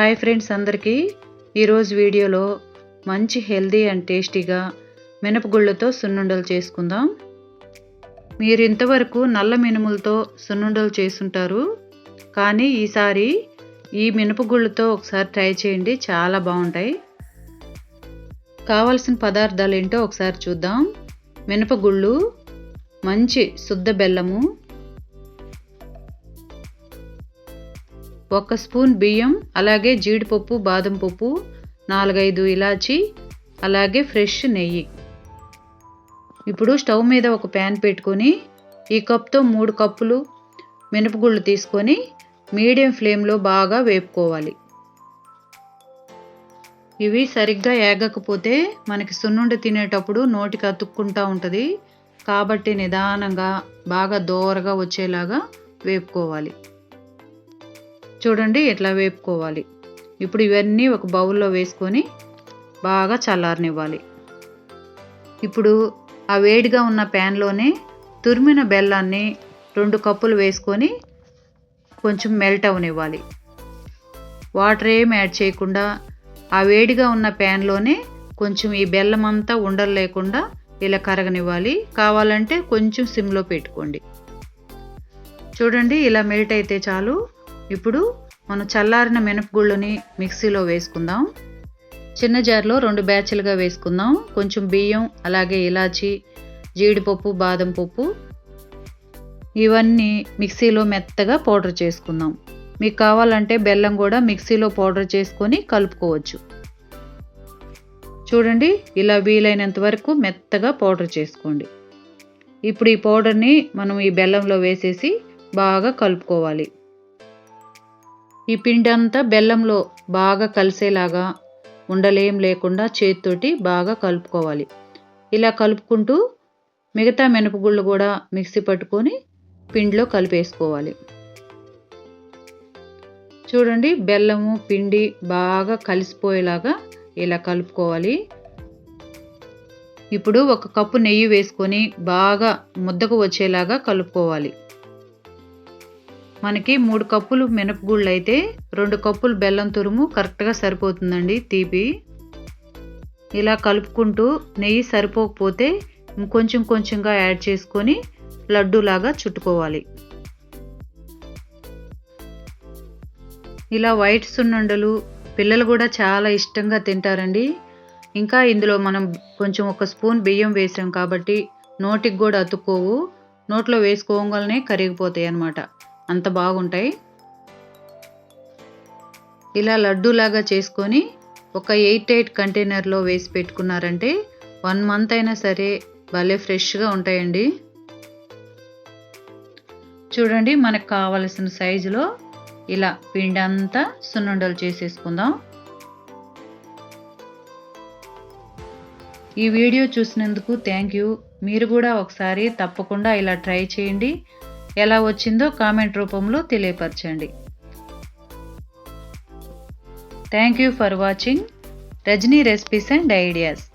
Hi friends అందరికీ. ఈరోజు వీడియోలో మంచి హెల్దీ అండ్ టేస్టీగా మినపగుళ్ళతో సున్నుండలు చేసుకుందాం. మీరు ఇంతవరకు నల్ల మినుములతో సున్నుండలు చేసుంటారు. కానీ ఈసారి ఈ మినపగుళ్ళతో ఒకసారి ట్రై చేయండి చాలా బాగుంటాయి. కావాల్సిన పదార్థాలు ఏంటో ఒకసారి చూద్దాం. మినపగుళ్ళు మంచి శుద్ధ బెల్లము ఒక స్పూన్ బియ్యం అలాగే జీడిపప్పు బాదం పప్పు నాలుగైదు ఇలాచి అలాగే ఫ్రెష్ నెయ్యి. ఇప్పుడు స్టవ్ మీద ఒక ప్యాన్ పెట్టుకొని ఈ కప్తో మూడు కప్పులు మినపగుళ్ళు తీసుకొని మీడియం ఫ్లేమ్లో బాగా వేపుకోవాలి. ఇవి సరిగ్గా ఏగకపోతే మనకి సున్నుండి తినేటప్పుడు నోటికి అతుక్కుంటూ ఉంటుంది. కాబట్టి నిదానంగా బాగా దోరగా వచ్చేలాగా వేపుకోవాలి. చూడండి ఇట్లా వేపుకోవాలి. ఇప్పుడు ఇవన్నీ ఒక బౌల్లో వేసుకొని బాగా చల్లారనివ్వాలి. ఇప్పుడు ఆ వేడిగా ఉన్న ప్యాన్లోనే తురిమిన బెల్లాన్ని రెండు కప్పులు వేసుకొని కొంచెం మెల్ట్ అవనివ్వాలి. వాటర్ ఏం యాడ్ చేయకుండా ఆ వేడిగా ఉన్న ప్యాన్లోనే కొంచెం ఈ బెల్లం అంతా ఉండలు లేకుండా ఇలా కరగనివ్వాలి. కావాలంటే కొంచెం సిమ్లో పెట్టుకోండి. చూడండి ఇలా మెల్ట్ అయితే చాలు. ఇప్పుడు మనం చల్లారిన మినపగుళ్ళని మిక్సీలో వేసుకుందాం. చిన్న జార్లో రెండు బ్యాచ్లుగా వేసుకుందాం. కొంచెం బియ్యం అలాగే ఇలాచి జీడిపప్పు బాదం పప్పు ఇవన్నీ మిక్సీలో మెత్తగా పౌడర్ చేసుకుందాం. మీకు కావాలంటే బెల్లం కూడా మిక్సీలో పౌడర్ చేసుకొని కలుపుకోవచ్చు. చూడండి ఇలా వీలైనంత వరకు మెత్తగా పౌడర్ చేసుకోండి. ఇప్పుడు ఈ పౌడర్ని మనం ఈ బెల్లంలో వేసేసి బాగా కలుపుకోవాలి. ఈ పిండి అంతా బెల్లంలో బాగా కలిసేలాగా ఉండలేం లేకుండా చేతితోటి బాగా కలుపుకోవాలి. ఇలా కలుపుకుంటూ మిగతా మినపగుళ్ళు కూడా మిక్సీ పట్టుకొని పిండిలో కలిపేసుకోవాలి. చూడండి బెల్లము పిండి బాగా కలిసిపోయేలాగా ఇలా కలుపుకోవాలి. ఇప్పుడు ఒక కప్పు నెయ్యి వేసుకొని బాగా ముద్దకు వచ్చేలాగా కలుపుకోవాలి. మనకి మూడు కప్పులు మినపగుళ్ళు అయితే రెండు కప్పులు బెల్లం తురుము కరెక్ట్గా సరిపోతుందండి తీపి. ఇలా కలుపుకుంటూ నెయ్యి సరిపోకపోతే ఇంకొంచెం కొంచెంగా యాడ్ చేసుకొని లడ్డూలాగా చుట్టుకోవాలి. ఇలా వైట్ సున్నుండలు పిల్లలు కూడా చాలా ఇష్టంగా తింటారండి. ఇంకా ఇందులో మనం కొంచెం ఒక స్పూన్ బియ్యం వేసాం కాబట్టి నోటికి కూడా అతుక్కోవు. నోట్లో వేసుకోగానే కరిగిపోతాయి అన్నమాట అంత బాగుంటాయి. ఇలా లడ్డూలాగా చేసుకొని ఒక ఎయిట్ ఎయిట్ కంటైనర్లో వేసి పెట్టుకున్నారంటే వన్ మంత్ అయినా సరే భలే ఫ్రెష్గా ఉంటాయండి. చూడండి మనకు కావలసిన సైజులో ఇలా పిండి అంతా సున్నుండలు చేసేసుకుందాం. ఈ వీడియో చూసినందుకు థ్యాంక్ యూ. మీరు కూడా ఒకసారి తప్పకుండా ఇలా ట్రై చేయండి. ఎలా వచ్చిందో కామెంట్ రూపంలో తెలియపరచండి. Thank you for watching Rajani recipes and ideas